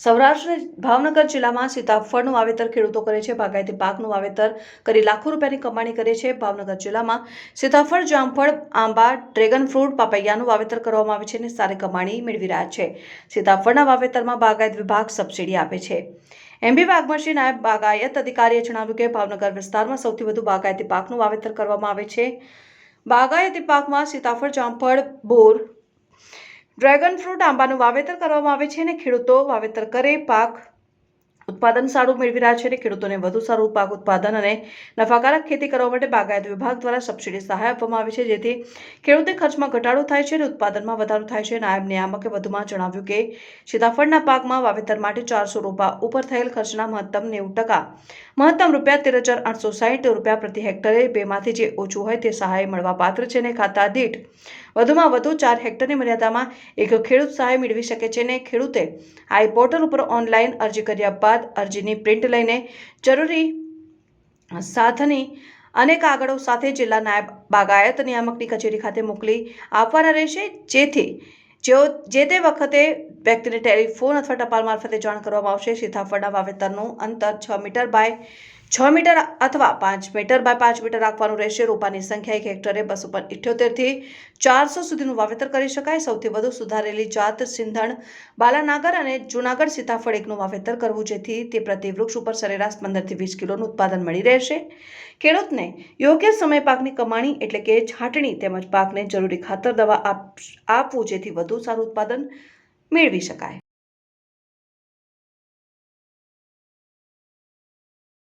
સૌરાષ્ટ્ર ભાવનગર જિલ્લામાં સીતાફળનું વાવેતર ખેડૂતો કરે છે. બાગાયતી પાકનું વાવેતર કરી લાખો રૂપિયાની કમાણી કરે છે. ભાવનગર જિલ્લામાં સીતાફળ, જામફળ, આંબા, ડ્રેગન ફ્રૂટ, પાપૈયાનું વાવેતર કરવામાં આવે છે અને સારી કમાણી મેળવી રહ્યા છે. સીતાફળના વાવેતરમાં બાગાયત વિભાગ સબસિડી આપે છે. એમબી વાઘમશી નાયબ બાગાયત અધિકારીએ જણાવ્યું કે ભાવનગર વિસ્તારમાં સૌથી વધુ બાગાયતી પાકનું વાવેતર કરવામાં આવે છે. બાગાયતી પાકમાં સીતાફળ, જામફળ, બોર ડ્રેગન ફ્રૂટ આંબાનું વાવેતર કરવામાં આવે છે અને ખેડૂતો વાવેતર કરે, પાક ઉત્પાદન સારું મેળવી રહ્યા છે અને ખેડૂતોને વધુ સારું પાક ઉત્પાદન અને નફાકારક ખેતી કરવા માટે બાગાયત વિભાગ દ્વારા સબસિડી સહાય આપવામાં આવે છે, જેથી ખેડૂતને ખર્ચમાં ઘટાડો થાય છે અને ઉત્પાદનમાં વધારો થાય છે. નાયબ નિયામકે વધુમાં જણાવ્યું કે, સીતાફળના પાકમાં વાવેતર માટે ચારસો રૂપિયા ઉપર થયેલ ખર્ચના મહત્તમ નેવું ટકા, મહત્તમ રૂપિયા તેર હજાર આઠસો સાહીઠ રૂપિયા પ્રતિ હેક્ટરે, બેમાંથી જે ઓછું હોય તે સહાય મળવા પાત્ર છે અને ખાતા દીઠ વધુમાં વધુ ચાર હેક્ટરની મર્યાદામાં એક ખેડૂત સહાય મેળવી શકે છે ને ખેડૂતે આ પોર્ટલ ઉપર ઓનલાઈન અરજી કર્યા બાદ અરજીની પ્રિન્ટ લઈને જરૂરી સાધની અને કાગળો સાથે જિલ્લા નાયબ બાગાયત નિયામકની કચેરી ખાતે મોકલી આપવાના રહેશે. જેથી જેઓ જે તે વખતે વ્યક્તિને ટેલિફોન અથવા ટપાલ મારફતે જાણ કરવામાં આવશે સીતાફળના વાવેતરનું અંતર છ મીટર બાય છ મીટર અથવા પાંચ મીટર બાય પાંચ મીટર રાખવાનું રહેશે. રોપાની સંખ્યા એક હેક્ટરે બસો ઇઠ્યોતેરથી ચારસો સુધીનું વાવેતર કરી શકાય. સૌથી વધુ સુધારેલી જાત સિંધણ, બાલાનાગર અને જૂનાગઢ સીતાફળ એકનું વાવેતર કરવું, જેથી તે પ્રતિ વૃક્ષ ઉપર સરેરાશ પંદરથી વીસ કિલોનું ઉત્પાદન મળી રહેશે. ખેડૂતને યોગ્ય સમયે પાકની કમાણી એટલે કે છાંટણી તેમજ પાકને જરૂરી ખાતર દવા આપ, આપવું, જેથી વધુ સારું ઉત્પાદન મેળવી શકાય.